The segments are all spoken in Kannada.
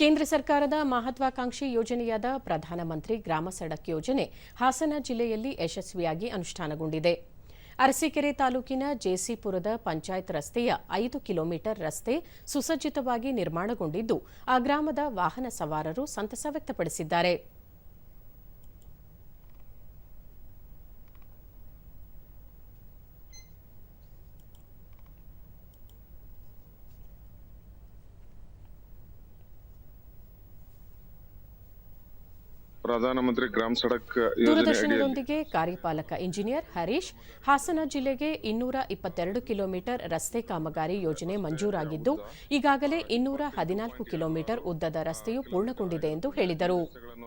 ಕೇಂದ್ರ ಸರ್ಕಾರದ ಮಹತ್ವಾಕಾಂಕ್ಷಿ ಯೋಜನೆಯಾದ ಪ್ರಧಾನಮಂತ್ರಿ ಗ್ರಾಮ ಸಡಕ್ ಯೋಜನೆ ಹಾಸನ ಜಿಲ್ಲೆಯಲ್ಲಿ ಯಶಸ್ವಿಯಾಗಿ ಅನುಷ್ಠಾನಗೊಂಡಿದೆ. ಅರಸೀಕೆರೆ ತಾಲೂಕಿನ ಜೆಸಿಪುರದ ಪಂಚಾಯತ್ ರಸ್ತೆಯ ಐದು ಕಿಲೋಮೀಟರ್ ರಸ್ತೆ ಸುಸಜ್ಜಿತವಾಗಿ ನಿರ್ಮಾಣಗೊಂಡಿದ್ದು, ಆ ಗ್ರಾಮದ ವಾಹನ ಸವಾರರು ಸಂತಸ ವ್ಯಕ್ತಪಡಿಸಿದ್ದಾರೆ. ಪ್ರಧಾನಮಂತ್ರಿ ಗ್ರಾಮ ಸಡಕ್ ದೂರದರ್ಶನದೊಂದಿಗೆ ಕಾರ್ಯಪಾಲಕ ಇಂಜಿನಿಯರ್ ಹರೀಶ್ ಹಾಸನ ಜಿಲ್ಲೆಗೆ ಇನ್ನೂರ ಇಪ್ಪತ್ತೆರಡು ಕಿಲೋಮೀಟರ್ ರಸ್ತೆ ಕಾಮಗಾರಿ ಯೋಜನೆ ಮಂಜೂರಾಗಿದ್ದು ಈಗಾಗಲೇ ಇನ್ನೂರ ಹದಿನಾಲ್ಕು ಕಿಲೋಮೀಟರ್ ಉದ್ದದ ರಸ್ತೆಯು ಪೂರ್ಣಗೊಂಡಿದೆ ಎಂದು ಹೇಳಿದರು.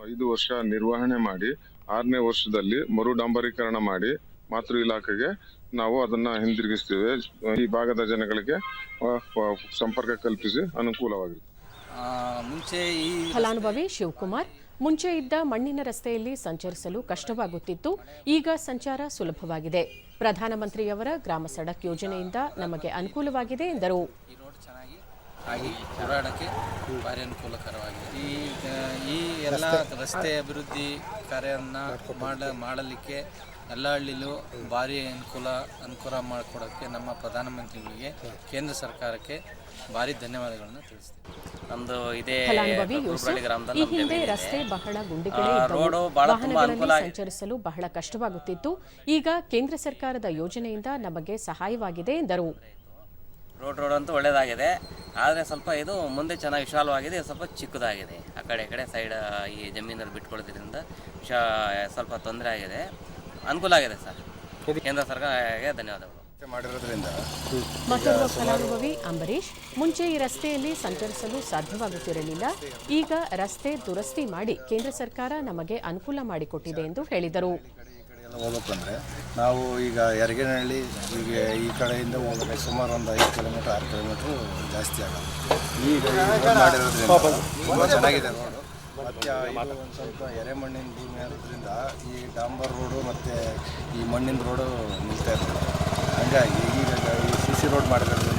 ಐದು ವರ್ಷ ನಿರ್ವಹಣೆ ಮಾಡಿ ಆರನೇ ವರ್ಷದಲ್ಲಿ ಮರು ಡಾಂಬರೀಕರಣ ಮಾಡಿ ಮಾತೃ ಇಲಾಖೆಗೆ ನಾವು ಅದನ್ನ ಹಿಂದಿರುಗಿಸ್ತೇವೆ. ಈ ಭಾಗದ ಜನಗಳಿಗೆ ಸಂಪರ್ಕ ಕಲ್ಪಿಸಿ ಅನುಕೂಲವಾಗಿದೆ. ಆ, ಮುಂಚೆ ಈ ಫಲಾನುಭವಿ ಶಿವಕುಮಾರ್ ಮುಂಚೆ ಇದ್ದ ಮಣ್ಣಿನ ರಸ್ತೆಯಲ್ಲಿ ಸಂಚರಿಸಲು ಕಷ್ಟವಾಗುತ್ತಿತ್ತು. ಈಗ ಸಂಚಾರ ಸುಲಭವಾಗಿದೆ. ಪ್ರಧಾನಮಂತ್ರಿಯವರ ಗ್ರಾಮ ಸಡಕ್ ಯೋಜನೆಯಿಂದ ನಮಗೆ ಅನುಕೂಲವಾಗಿದೆ ಎಂದರು. ಆಗಿ ಓಡಾಡೋಕ್ಕೆ ಭಾರಿ ಅನುಕೂಲಕರವಾಗಿದೆ ಈ ಈ ಎಲ್ಲ ರಸ್ತೆ ಅಭಿವೃದ್ಧಿ ಕಾರ್ಯವನ್ನು ಮಾಡ, ಮಾಡಲಿಕ್ಕೆ ಎಲ್ಲ ಹಳ್ಳಿಲೂ ಭಾರಿ ಅನುಕೂಲ ಅನುಕೂಲ ಮಾಡಿಕೊಡೋಕ್ಕೆ ನಮ್ಮ ಪ್ರಧಾನಮಂತ್ರಿಗಳಿಗೆ ಕೇಂದ್ರ ಸರ್ಕಾರಕ್ಕೆ ಭಾರಿ ಧನ್ಯವಾದಗಳನ್ನು ತಿಳಿಸ್ತೀವಿ ನಮ್ದು ಇದೇ ಫಲಾನುಭವಿ ಯೂಸುಫ್. ಈ ಹಿಂದೆ ರಸ್ತೆ ಬಹಳ ಗುಂಡಿಗಳೇ ಆ, ಇದ್ದವು. ರೋಡು ಬಹಳ ತುಂಬಾ ವಾಹನಗಳಲ್ಲಿ ಸಂಚರಿಸಲು ಬಹಳ ಕಷ್ಟವಾಗುತ್ತಿತ್ತು. ಈಗ ಕೇಂದ್ರ ಸರ್ಕಾರದ ಯೋಜನೆಯಿಂದ ನಮಗೆ ಸಹಾಯವಾಗಿದೆ ಎಂದರು. ರೋಡ್ ರೋಡ್ ಅಂತೂ ಒಳ್ಳೇದಾಗಿದೆ. ಆದರೆ ಸ್ವಲ್ಪ ಇದು ಮುಂದೆ ಚೆನ್ನಾಗಿ ವಿಶಾಲವಾಗಿದೆ ಸ್ವಲ್ಪ ಚಿಕ್ಕದಾಗಿದೆ. ಆ ಕಡೆ ಈ ಕಡೆ ಸೈಡ್ ಈ ಜಮೀನಲ್ಲಿ ಬಿಟ್ಕೊಳ್ಳೋದ್ರಿಂದ ವಿಶಾ ಸ್ವಲ್ಪ ತೊಂದರೆ ಆಗಿದೆ. ಅನುಕೂಲ ಆಗಿದೆ ಸರ್. ಕೇಂದ್ರ ಸರ್ಕಾರಕ್ಕೆ ಧನ್ಯವಾದಗಳು. ಮಾಡಿರೋದ್ರಿಂದ ಮತ್ತೊಬ್ಬ ಫಲಾನುಭವಿ ಅಂಬರೀಶ್ ಮುಂಚೆ ಈ ರಸ್ತೆಯಲ್ಲಿ ಸಂಚರಿಸಲು ಸಾಧ್ಯವಾಗುತ್ತಿರಲಿಲ್ಲ. ಈಗ ರಸ್ತೆ ದುರಸ್ತಿ ಮಾಡಿ ಕೇಂದ್ರ ಸರ್ಕಾರ ನಮಗೆ ಅನುಕೂಲ ಮಾಡಿಕೊಟ್ಟಿದೆ ಎಂದು ಹೇಳಿದರು. ಹೋಗ್ಬೇಕಂದ್ರೆ ನಾವು ಈಗ ಯರಗೇನಹಳ್ಳಿ ಈಗ ಈ ಕಡೆಯಿಂದ ಹೋಗ್ಬೇಕು ಸುಮಾರು ಒಂದು ಐದು ಕಿಲೋಮೀಟರ್ ಆರು ಕಿಲೋಮೀಟ್ರ್ ಜಾಸ್ತಿ ಆಗುತ್ತೆ ಈಗ ಮಾಡಿರೋದ್ರಿಂದ ತುಂಬ ಚೆನ್ನಾಗಿದೆ ರೋಡು. ಮತ್ತು ಇದು ಒಂದು ಸ್ವಲ್ಪ ಎರೆಮಣ್ಣಿನ ಭೂಮಿ ಆಗೋದ್ರಿಂದ ಈ ಡಾಂಬರ್ ರೋಡು ಮತ್ತು ಈ ಮಣ್ಣಿನ ರೋಡು ನಿಲ್ತಾ ಇರಲಿಲ್ಲ ಹಂಗಾಗಿ ಈಗ ಸಿ ಸಿ ರೋಡ್ ಮಾಡಿರೋದ್ರಿಂದ